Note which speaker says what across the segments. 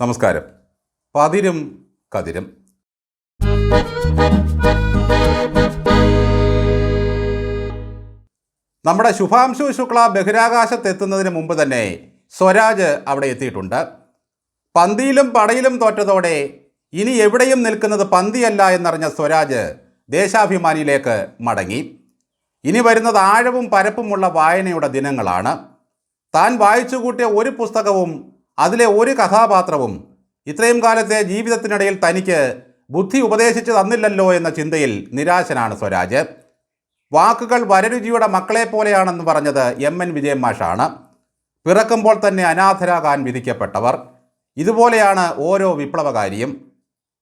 Speaker 1: നമസ്കാരം. പതിരും കതിരും. നമ്മുടെ ശുഭാംശു ശുക്ല ബഹിരാകാശത്തെത്തുന്നതിന് മുമ്പ് തന്നെ സ്വരാജ് അവിടെ എത്തിയിട്ടുണ്ട്. പന്തിയിലും പടയിലും തോറ്റതോടെ ഇനി എവിടെയും നിൽക്കുന്നത് പന്തിയല്ല എന്നറിഞ്ഞ സ്വരാജ് ദേശാഭിമാനിയിലേക്ക് മടങ്ങി. ഇനി വരുന്നത് ആഴവും പരപ്പുമുള്ള വായനയുടെ ദിനങ്ങളാണ്. താൻ വായിച്ചു കൂട്ടിയ ഒരു പുസ്തകവും അതിലെ ഒരു കഥാപാത്രവും ഇത്രയും കാലത്തെ ജീവിതത്തിനിടയിൽ തനിക്ക് ബുദ്ധി ഉപദേശിച്ചു തന്നില്ലല്ലോ എന്ന ചിന്തയിൽ നിരാശനാണ് സ്വരാജ്. വാക്കുകൾ വരരുചിയുടെ മക്കളെ പോലെയാണെന്ന് പറഞ്ഞത് എം എൻ വിജയൻ മാഷാണ്. പിറക്കുമ്പോൾ തന്നെ അനാഥരാകാൻ വിധിക്കപ്പെട്ടവർ. ഇതുപോലെയാണ് ഓരോ വിപ്ലവകാരിയും.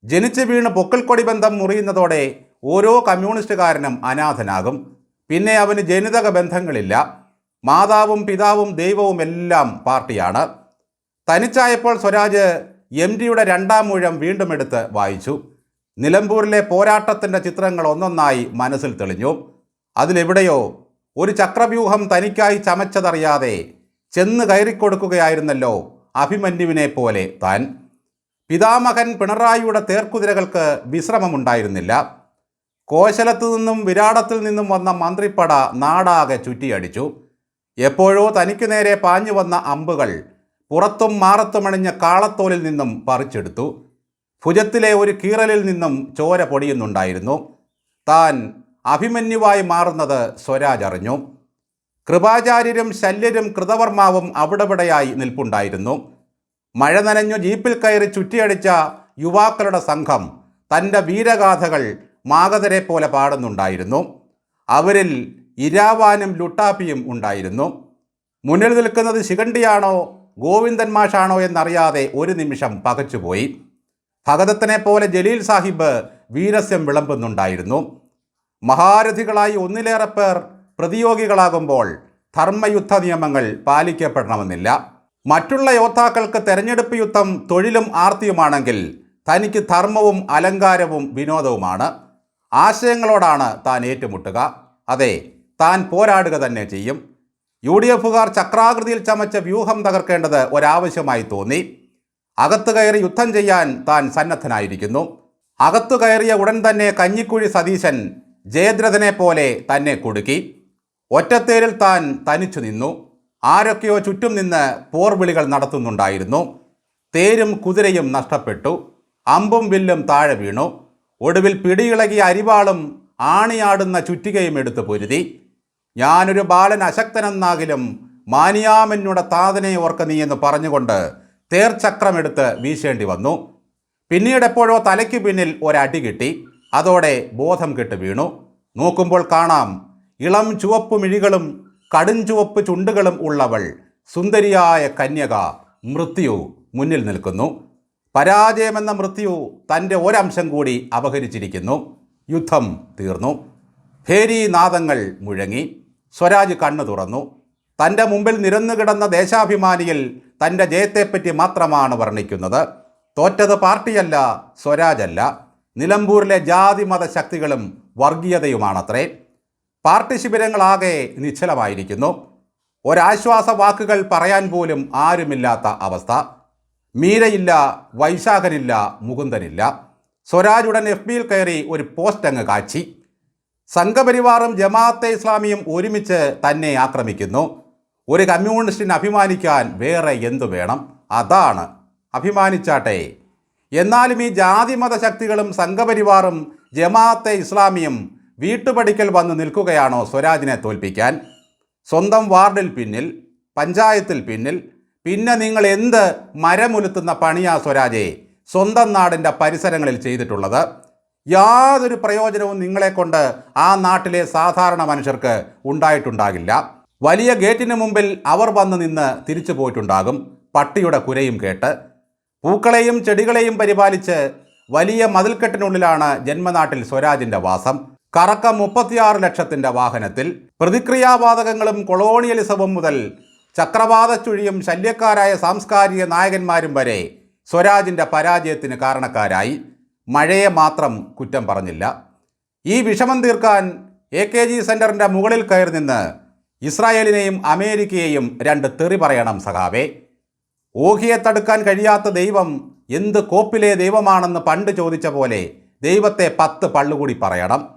Speaker 1: ജനിച്ചു വീണ് പൊക്കിൾക്കൊടി ബന്ധം മുറിയുന്നതോടെ ഓരോ കമ്മ്യൂണിസ്റ്റുകാരനും അനാഥനാകും. പിന്നെ അവന് ജനിതക ബന്ധങ്ങളില്ല. മാതാവും പിതാവും ദൈവവും എല്ലാം പാർട്ടിയാണ്. തനിച്ചായപ്പോൾ സ്വരാജ് എം ഡിയുടെ രണ്ടാം മൂഴം വീണ്ടും എടുത്ത് വായിച്ചു. നിലമ്പൂരിലെ പോരാട്ടത്തിന്റെ ചിത്രങ്ങൾ ഒന്നൊന്നായി മനസ്സിൽ തെളിഞ്ഞു. അതിലെവിടെയോ ഒരു ചക്രവ്യൂഹം തനിക്കായി ചമച്ചതറിയാതെ ചെന്ന് കയറിക്കൊടുക്കുകയായിരുന്നല്ലോ അഭിമന്യുവിനെ പോലെ താൻ. പിതാമഹൻ പിണറായിയുടെ തേർക്കുതിരകൾക്ക് വിശ്രമമുണ്ടായിരുന്നില്ല. കോശലത്തു നിന്നും വിരാടത്തിൽ നിന്നും വന്ന മന്ത്രിപ്പട നാടാകെ ചുറ്റിയടിച്ചു. എപ്പോഴോ തനിക്കു നേരെ പാഞ്ഞു വന്ന അമ്പുകൾ പുറത്തും മാറത്തുമണിഞ്ഞ കാളത്തോലിൽ നിന്നും പറിച്ചെടുത്തു. ഭുജത്തിലെ ഒരു കീറലിൽ നിന്നും ചോര പൊടിയുന്നുണ്ടായിരുന്നു. താൻ അഭിമന്യുവായി മാറുന്നത് സ്വരാജ് അറിഞ്ഞു. കൃപാചാര്യരും ശല്യരും കൃതവർമാവും അവിടെവിടെയായി നിൽപ്പുണ്ടായിരുന്നു. മഴ നനഞ്ഞു ജീപ്പിൽ കയറി ചുറ്റിയടിച്ച യുവാക്കളുടെ സംഘം തന്റെ വീരഗാഥകൾ മാഗതരെ പോലെ പാടുന്നുണ്ടായിരുന്നു. അവരിൽ ഇരാവാനും ലുട്ടാപ്പിയും ഉണ്ടായിരുന്നു. മുന്നിൽ നിൽക്കുന്നത് ശിഖണ്ഡിയാണോ? ഗോവിന്ദൻ മാഷാണോ എന്നറിയാതെ ഒരു നിമിഷം പകച്ചുപോയി. ഭഗതത്തിനെ പോലെ ജലീൽ സാഹിബ് വീരസ്യം വിളമ്പുന്നുണ്ടായിരുന്നു. മഹാരഥികളായി ഒന്നിലേറെ പേർ പ്രതിയോഗികളാകുമ്പോൾ ധർമ്മയുദ്ധ നിയമങ്ങൾ പാലിക്കപ്പെടണമെന്നില്ല. മറ്റുള്ള യോദ്ധാക്കൾക്ക് തെരഞ്ഞെടുപ്പ് യുദ്ധം തൊഴിലും ആർത്തിയുമാണെങ്കിൽ തനിക്ക് ധർമ്മവും അലങ്കാരവും വിനോദവുമാണ്. ആശയങ്ങളോടാണ് താൻ ഏറ്റുമുട്ടുക. അതെ താൻ പോരാടുക തന്നെ ചെയ്യും. യു ഡി എഫുകാർ ചക്രാകൃതിയിൽ ചമച്ച വ്യൂഹം തകർക്കേണ്ടത് ഒരാവശ്യമായി തോന്നി. അകത്തു കയറി യുദ്ധം ചെയ്യാൻ താൻ സന്നദ്ധനായിരിക്കുന്നു. അകത്തു കയറിയ ഉടൻ തന്നെ കഞ്ഞിക്കുഴി സതീശൻ ജയദ്രഥനെ പോലെ തന്നെ കൊടുക്കി. ഒറ്റത്തേരിൽ താൻ തനിച്ചു നിന്നു. ആരൊക്കെയോ ചുറ്റും നിന്ന് പോർവിളികൾ നടത്തുന്നുണ്ടായിരുന്നു. തേരും കുതിരയും നഷ്ടപ്പെട്ടു. അമ്പും വില്ലും താഴെ വീണു. ഒടുവിൽ പിടിയിളകിയ അരിവാളും ആണിയാടുന്ന ചുറ്റികയും എടുത്തു പൊരുതി. ഞാനൊരു ബാലൻ അശക്തനെന്നാകിലും മാനിയാമെന്നുടെ താതനെ ഓർക്ക നീ എന്ന് പറഞ്ഞുകൊണ്ട് തേർചക്രമെടുത്ത് വീശേണ്ടി വന്നു. പിന്നീട് എപ്പോഴോ തലയ്ക്ക് പിന്നിൽ ഒരടി കിട്ടി. അതോടെ ബോധം കെട്ട് വീണു. നോക്കുമ്പോൾ കാണാം ഇളം ചുവപ്പ് മിഴികളും കടും ചുവപ്പ് ചുണ്ടുകളും ഉള്ളവൾ സുന്ദരിയായ കന്യക മൃത്യു മുന്നിൽ നിൽക്കുന്നു. പരാജയമെന്ന മൃത്യു തന്റെ ഒരംശം കൂടി അപഹരിച്ചിരിക്കുന്നു. യുദ്ധം തീർന്നു. ഭേരീനാദങ്ങൾ മുഴങ്ങി. സ്വരാജ് കണ്ണു തുറന്നു. തന്റെ മുമ്പിൽ നിരന്നു കിടന്ന ദേശാഭിമാനിയിൽ തന്റെ ജയത്തെപ്പറ്റി മാത്രമാണ് വർണിക്കുന്നത്. തോറ്റത് പാർട്ടിയല്ല സ്വരാജല്ല. നിലമ്പൂരിലെ ജാതിമത ശക്തികളും വർഗീയതയുമാണത്രേ. പാർട്ടി ശിബിരങ്ങളാകെ നിശ്ചലമായിരിക്കുന്നു. ഒരാശ്വാസ വാക്കുകൾ പറയാൻ പോലും ആരുമില്ലാത്ത അവസ്ഥ. മീരയില്ല വൈശാഖനില്ല മുകുന്ദനില്ല. സ്വരാജ് ഉടൻ എഫ് ബിയിൽ കയറി ഒരു പോസ്റ്റ് അങ്ങ് കാച്ചി. സംഘപരിവാറും ജമാഅത്തെ ഇസ്ലാമിയും ഒരുമിച്ച് തന്നെ ആക്രമിക്കുന്നു. ഒരു കമ്മ്യൂണിസ്റ്റിന് അഭിമാനിക്കാൻ വേറെ എന്തു വേണം? അതാണ് അഭിമാനിച്ചാട്ടെ. എന്നാലും ഈ ജാതിമത ശക്തികളും സംഘപരിവാറും ജമാഅത്തെ ഇസ്ലാമിയും വീട്ടുപടിക്കൽ വന്ന് നിൽക്കുകയാണോ സ്വരാജിനെ തോൽപ്പിക്കാൻ? സ്വന്തം വാർഡിൽ പിന്നിൽ പഞ്ചായത്തിൽ പിന്നിൽ പിന്നെ നിങ്ങൾ എന്ത് മരമുലുത്തുന്ന പണിയാ സ്വരാജെ? സ്വന്തം നാടിന്റെ പരിസരങ്ങളിൽ ചെയ്തിട്ടുള്ളത്? യാതൊരു പ്രയോജനവും നിങ്ങളെക്കൊണ്ട് ആ നാട്ടിലെ സാധാരണ മനുഷ്യർക്ക് ഉണ്ടായിട്ടുണ്ടാകില്ല. വലിയ ഗേറ്റിന് മുമ്പിൽ അവർ വന്ന് നിന്ന് തിരിച്ചു പോയിട്ടുണ്ടാകും. പട്ടിയുടെ കുരയും കേട്ട് പൂക്കളെയും ചെടികളെയും പരിപാലിച്ച് വലിയ മതിൽക്കെട്ടിനുള്ളിലാണ് ജന്മനാട്ടിൽ സ്വരാജിന്റെ വാസം. കറക്കം മുപ്പത്തിയാറ് ലക്ഷത്തിന്റെ വാഹനത്തിൽ പ്രതിക്രിയാവാതകങ്ങളും കൊളോണിയലിസവും മുതൽ ചക്രവാതച്ചുഴിയും ശല്യക്കാരായ സാംസ്കാരിക നായകന്മാരും വരെ സ്വരാജിന്റെ പരാജയത്തിന് കാരണക്കാരായി. മഴയെ മാത്രം കുറ്റം പറഞ്ഞില്ല. ഈ വിഷമം തീർക്കാൻ എ കെ ജി സെന്ററിന്റെ മുകളിൽ കയറി നിന്ന് ഇസ്രായേലിനെയും അമേരിക്കയെയും രണ്ട് തെറി പറയണം സഖാവേ. ഓഹിയെ തടുക്കാൻ കഴിയാത്ത ദൈവം എന്ത് കോപ്പിലെ ദൈവമാണെന്ന് പണ്ട് ചോദിച്ച പോലെ ദൈവത്തെ പത്ത് പള്ളുകൂടി പറയണം.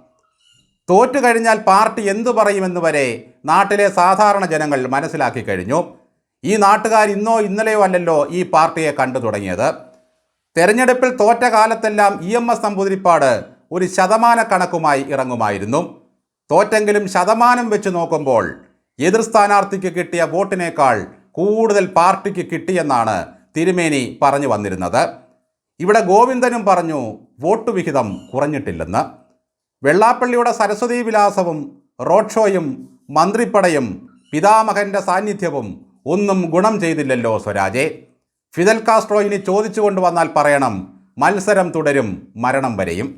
Speaker 1: തോറ്റു കഴിഞ്ഞാൽ പാർട്ടി എന്തു പറയുമെന്ന് വരെ നാട്ടിലെ സാധാരണ ജനങ്ങൾ മനസ്സിലാക്കി കഴിഞ്ഞു. ഈ നാട്ടുകാർ ഇന്നോ ഇന്നലെയോ അല്ലല്ലോ ഈ പാർട്ടിയെ കണ്ടു തുടങ്ങിയത്. തെരഞ്ഞെടുപ്പിൽ തോറ്റ കാലത്തെല്ലാം ഇ എം എസ് നമ്പൂതിരിപ്പാട് ഒരു ശതമാന കണക്കുമായി ഇറങ്ങുമായിരുന്നു. തോറ്റെങ്കിലും ശതമാനം വെച്ച് നോക്കുമ്പോൾ എതിർ സ്ഥാനാർത്ഥിക്ക് കിട്ടിയ വോട്ടിനേക്കാൾ കൂടുതൽ പാർട്ടിക്ക് കിട്ടിയെന്നാണ് തിരുമേനി പറഞ്ഞു വന്നിരുന്നത്. ഇവിടെ ഗോവിന്ദനും പറഞ്ഞു വോട്ട് വിഹിതം കുറഞ്ഞിട്ടില്ലെന്ന്. വെള്ളാപ്പള്ളിയുടെ സരസ്വതി വിലാസവും റോഡ് ഷോയും മന്ത്രിപ്പടയും പിതാമഹന്റെ സാന്നിധ്യവും ഒന്നും ഗുണം ചെയ്തില്ലല്ലോ സ്വരാജെ. ഫിദൽ കാസ്ട്രോ ഇനി ചോദിച്ചു കൊണ്ടുവന്നാൽ പറയണം മത്സരം തുടരും മരണം വരെയും.